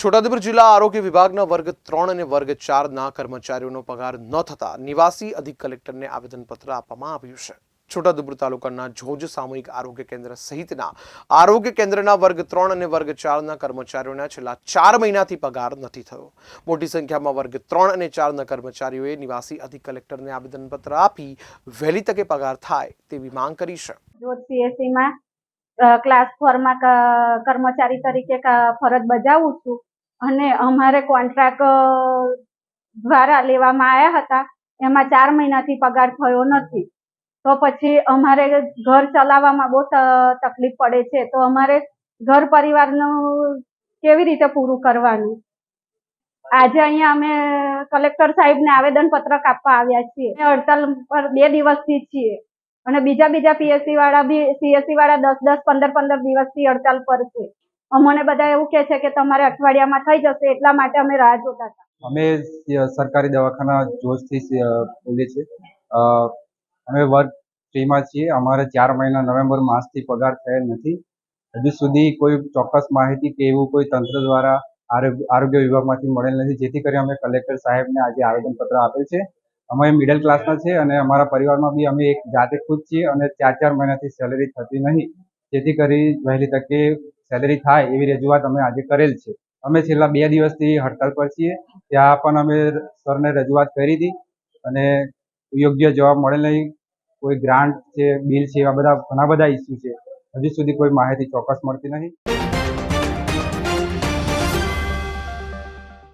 છોટાઉદેપુર જિલ્લા આરોગ્ય વિભાગના વર્ગ ત્રણ અને વર્ગ ચારના કર્મચારીઓનો પગાર ન થતા નિવાસી અધિક કલેક્ટરને આવેદનપત્ર આપવામાં આવ્યું છે. છોટાઉદેપુર તાલુકાના જોજ સામૂહિક આરોગ્ય કેન્દ્ર સહિતના આરોગ્ય કેન્દ્રના વર્ગ ત્રણ અને વર્ગ ચારના કર્મચારીઓના છેલ્લા ચાર મહિનાથી પગાર નથી થયો. મોટી સંખ્યામાં વર્ગ ત્રણ અને ચારના કર્મચારીઓએ નિવાસી અધિક કલેક્ટરને આવેદનપત્ર આપી વહેલી તકે પગાર થાય તેવી માંગ કરી છે. ક્લાસ ફોરમાં કર્મચારી તરીકે ફરજ બજાવું છું. અને અમારે કોન્ટ્રાક્ટ દ્વારા લેવામાં આવ્યા હતા. એમાં ચાર મહિનાથી પગાર થયો નથી. તો પછી અમારે ઘર ચલાવવામાં બહુ તકલીફ પડે છે. તો અમારે ઘર પરિવારનું કેવી રીતે પૂરું કરવાનું? આજે અહીંયા અમે કલેક્ટર સાહેબને આવેદન પત્રક આપવા આવ્યા છીએ. હડતાલ પર બે દિવસથી છીએ. અને બીજા બીજા પીએસસી વાળા બી સીએસસી વાળા દસ દસ, પંદર પંદર દિવસથી હડતાલ પર છે. અમને બધા એવું કે છે કે તમારે અઠવાડિયામાં થઈ જશે, એટલા માટે અમે રાહ જોતા અમે સરકારી દવાખાના જોશથી બોલીએ છીએ. અમે વર્ક ફ્રીમાં છીએ. અમારે ચાર મહિના નવેમ્બર માસથી પગાર થયેલ નથી. હજુ સુધી કોઈ ચોક્કસ માહિતી કે એવું કોઈ તંત્ર દ્વારા આરોગ્ય વિભાગમાંથી મળેલ નથી. જેથી કરી અમે કલેક્ટર સાહેબને આજે આવેદનપત્ર આપેલ છે. અમે મિડલ ક્લાસના છે અને અમારા પરિવારમાં બી અમે એક જાતે ખુદ છીએ અને ચાર ચાર મહિનાથી સેલેરી થતી નહીં. જેથી કરી વહેલી તકે સેલેરી થાય એવી રજૂઆત અમે આજે કરેલ છે. અમે છેલ્લા બે દિવસથી હડતાલ પર છીએ. ત્યાં પણ અમે સરને રજૂઆત કરી હતી અને યોગ્ય જવાબ મળેલ નહીં. કોઈ ગ્રાન્ટ છે બિલ છે, એવા બધા ઘણા બધા ઇસ્યુ છે. હજુ સુધી કોઈ માહિતી ચોક્કસ મળતી નથી.